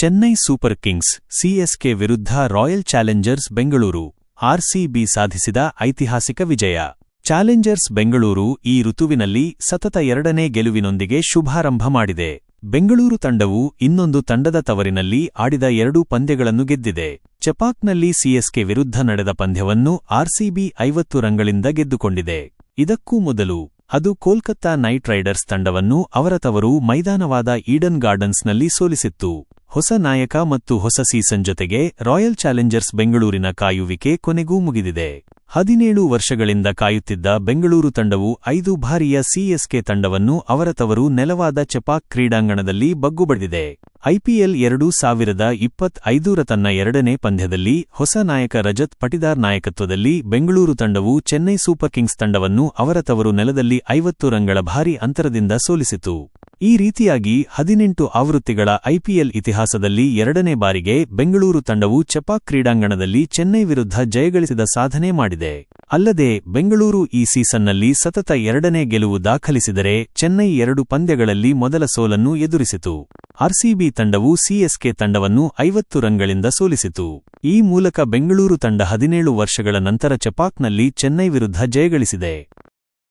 Chennai super Kings CSK ವಿರುದ್ಧ royal Challengers Bengaluru RCB ಸಾಧಿಸಿದ ಐತಿಹಾಸಿಕ ವಿಜಯ. ಚಾಲೆಂಜರ್ಸ್ ಬೆಂಗಳೂರು ಈ ಋತುವಿನಲ್ಲಿ ಸತತ ಎರಡನೇ ಗೆಲುವಿನೊಂದಿಗೆ ಶುಭಾರಂಭ ಮಾಡಿದೆ. ಬೆಂಗಳೂರು ತಂಡವು ಇನ್ನೊಂದು ತಂಡದ ತವರಿನಲ್ಲಿ ಆಡಿದ ಎರಡೂ ಪಂದ್ಯಗಳನ್ನು ಗೆದ್ದಿದೆ. ಚಪಾಕ್ನಲ್ಲಿ ಸಿಎಸ್ಕೆ ವಿರುದ್ಧ ನಡೆದ ಪಂದ್ಯವನ್ನು ಆರ್ಸಿಬಿ ಐವತ್ತು ರಂಗಳಿಂದ ಗೆದ್ದುಕೊಂಡಿದೆ. ಇದಕ್ಕೂ ಮೊದಲು ಅದು ಕೋಲ್ಕತ್ತಾ ನೈಟ್ ರೈಡರ್ಸ್ ತಂಡವನ್ನು ಅವರ ತವರು ಮೈದಾನವಾದ ಈಡನ್ ಗಾರ್ಡನ್ಸ್ನಲ್ಲಿ ಸೋಲಿಸಿತ್ತು. ಹೊಸ ನಾಯಕ ಮತ್ತು ಹೊಸ ಸೀಸನ್ ಜೊತೆಗೆ ರಾಯಲ್ ಚಾಲೆಂಜರ್ಸ್ ಬೆಂಗಳೂರಿನ ಕಾಯುವಿಕೆ ಕೊನೆಗೂ ಮುಗಿದಿದೆ. ಹದಿನೇಳು ವರ್ಷಗಳಿಂದ ಕಾಯುತ್ತಿದ್ದ ಬೆಂಗಳೂರು ತಂಡವು ಐದು ಬಾರಿಯ ಸಿಎಸ್ಕೆ ತಂಡವನ್ನು ಅವರ ತವರು ನೆಲವಾದ ಚೆಪಾಕ್ ಕ್ರೀಡಾಂಗಣದಲ್ಲಿ ಬಗ್ಗುಬಡಿದಿದೆ. ಐಪಿಎಲ್ ಎರಡು ಸಾವಿರದ ಇಪ್ಪತ್ತೈದರ ತನ್ನ ಎರಡನೇ ಪಂದ್ಯದಲ್ಲಿ ಹೊಸ ನಾಯಕ ರಜತ್ ಪಟಿದಾರ್ ನಾಯಕತ್ವದಲ್ಲಿ ಬೆಂಗಳೂರು ತಂಡವು ಚೆನ್ನೈ ಸೂಪರ್ ಕಿಂಗ್ಸ್ ತಂಡವನ್ನು ಅವರ ತವರು ನೆಲದಲ್ಲಿ ಐವತ್ತು ರಂಗಳ ಭಾರಿ ಅಂತರದಿಂದ ಸೋಲಿಸಿತು. ಈ ರೀತಿಯಾಗಿ ಹದಿನೆಂಟು ಆವೃತ್ತಿಗಳ ಐಪಿಎಲ್ ಇತಿಹಾಸದಲ್ಲಿ ಎರಡನೇ ಬಾರಿಗೆ ಬೆಂಗಳೂರು ತಂಡವು ಚೆಪಾಕ್ ಕ್ರೀಡಾಂಗಣದಲ್ಲಿ ಚೆನ್ನೈ ವಿರುದ್ಧ ಜಯಗಳಿಸಿದ ಸಾಧನೆ ಮಾಡಿದೆ. ಅಲ್ಲದೆ, ಬೆಂಗಳೂರು ಈ ಸೀಸನ್ನಲ್ಲಿ ಸತತ ಎರಡನೇ ಗೆಲುವು ದಾಖಲಿಸಿದರೆ ಚೆನ್ನೈ ಎರಡು ಪಂದ್ಯಗಳಲ್ಲಿ ಮೊದಲ ಸೋಲನ್ನು ಎದುರಿಸಿತು. ಆರ್ಸಿಬಿ ತಂಡವು ಸಿಎಸ್ಕೆ ತಂಡವನ್ನು ಐವತ್ತು ರನ್ಗಳಿಂದ ಸೋಲಿಸಿತು. ಈ ಮೂಲಕ ಬೆಂಗಳೂರು ತಂಡ ಹದಿನೇಳು ವರ್ಷಗಳ ನಂತರ ಚೆಪಾಕ್ನಲ್ಲಿ ಚೆನ್ನೈ ವಿರುದ್ಧ ಜಯಗಳಿಸಿದೆ.